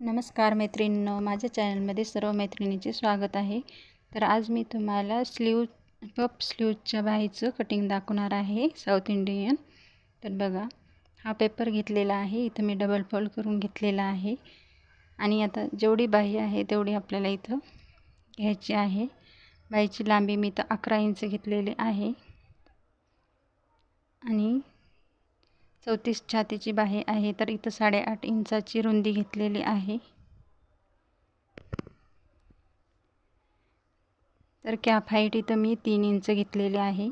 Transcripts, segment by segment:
नमस्कार मैत्रिणींनो माझ्या चॅनलमध्ये सर्व मैत्रिणीचे स्वागत आहे. तर आज मी तुम्हाला स्लीव पप स्लीवच्या बाईचं कटिंग दाखवणार आहे साऊथ इंडियन. तर बघा हा पेपर घेतलेला आहे इथं मी डबल फोल्ड करून घेतलेला आहे. आणि आता जेवढी बाही आहे तेवढी आपल्याला इथं घ्यायची आहे. बाईची लांबी मी तर अकरा इंच घेतलेली आहे. आणि चौतीस छातीची बाही आहे तर इथं साडेआठ इंचाची रुंदी घेतलेली आहे. तर कॅप हाईट इथं मी तीन इंच घेतलेले आहे.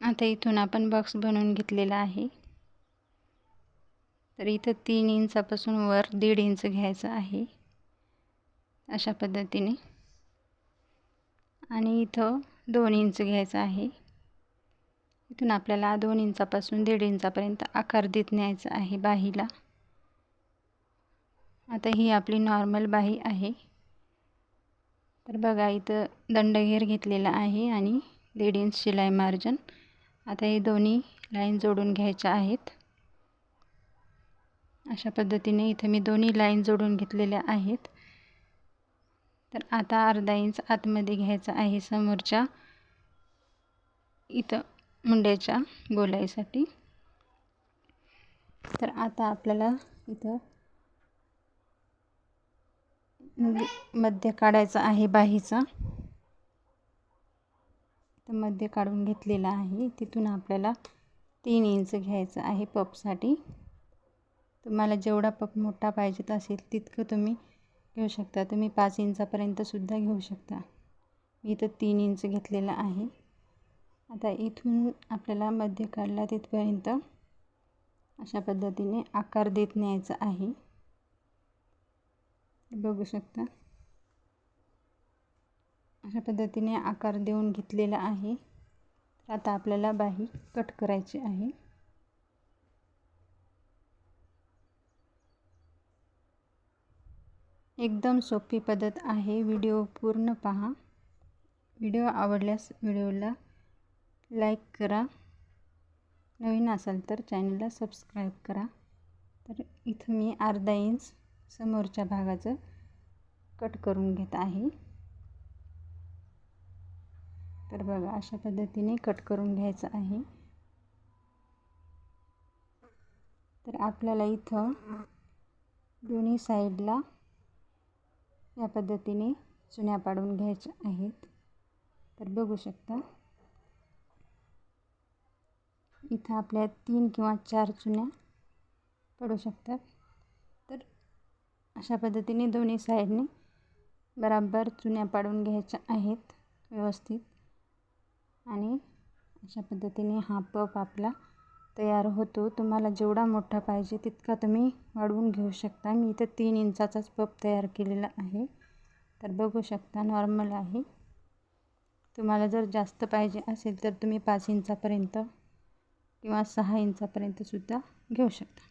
आता इथून आपण बॉक्स बनवून घेतलेला आहे. तर इथं तीन इंचापासून वर दीड इंच घ्यायचं आहे. अशा पद्धतीने. आणि इथं दोन इंच घ्यायचं आहे. इथून आपल्याला दोन इंचापासून दीड इंचापर्यंत आकार देत न्यायचा आहे बाहीला. आता ही आपली नॉर्मल बाही आहे. तर बघा इथं दंडघेर घेतलेला आहे आणि दीड इंच शिलाई मार्जन. आता हे दोन्ही लाईन जोडून घ्यायच्या आहेत. अशा पद्धतीने इथं मी दोन्ही लाईन जोडून घेतलेल्या आहेत. तर आता अर्धा इंच आतमध्ये घ्यायचा आहे समोरच्या इथं मुंड्याच्या गोलाईसाठी. तर आता आपल्याला इथं मध्य काढायचा आहे बाहीचा. तर मध्य काढून घेतलेला आहे. तिथून आपल्याला तीन इंच घ्यायचं आहे पपसाठी. तुम्हाला जेवढा पप मोठा पाहिजेत असेल तितकं तुम्ही घेऊ शकता. तुम्ही पाच इंचापर्यंतसुद्धा घेऊ शकता. मी इथं तीन इंच घेतलेला आहे. आता इथून आपल्याला मध्य काढला तिथपर्यंत अशा पद्धतीने आकार देत न्यायचा आहे. बघू शकता. अशा पद्धतीने आकार देऊन घेतलेला आहे. आता आपल्याला बाही कट करायची आहे. एकदम सोपी पद्धत आहे. व्हिडिओ पूर्ण पहा. व्हिडिओ आवडल्यास व्हिडिओला लाईक करा. नवीन असाल तर चॅनलला सबस्क्राईब करा. तर इथं मी अर्धा इंच समोरच्या भागाचं कट करून घेत आहे. तर बघा अशा पद्धतीने कट करून घ्यायचं आहे. तर आपल्याला इथं दोन्ही साईडला या पद्धतीने चुन्या पाडून घ्यायच्या आहेत. तर बघू शकता. इथं आपल्या तीन किंवा चार चुन्या पडू शकतात. तर अशा पद्धतीने दोन्ही साईडने बराबर चुन्या पाडून घ्यायच्या आहेत व्यवस्थित. आणि अशा पद्धतीने हा पप आपला तयार होतो. तुम्हाला जेवढा मोठा पाहिजे तितका तुम्ही वाढवून घेऊ शकता. मी इथं तीन इंचाचाच पप तयार केलेला आहे. तर बघू शकता नॉर्मल आहे. तुम्हाला जर जास्त पाहिजे असेल तर तुम्ही पाच इंचापर्यंत किंवा सहा इंचापर्यंतसुद्धा घेऊ शकता.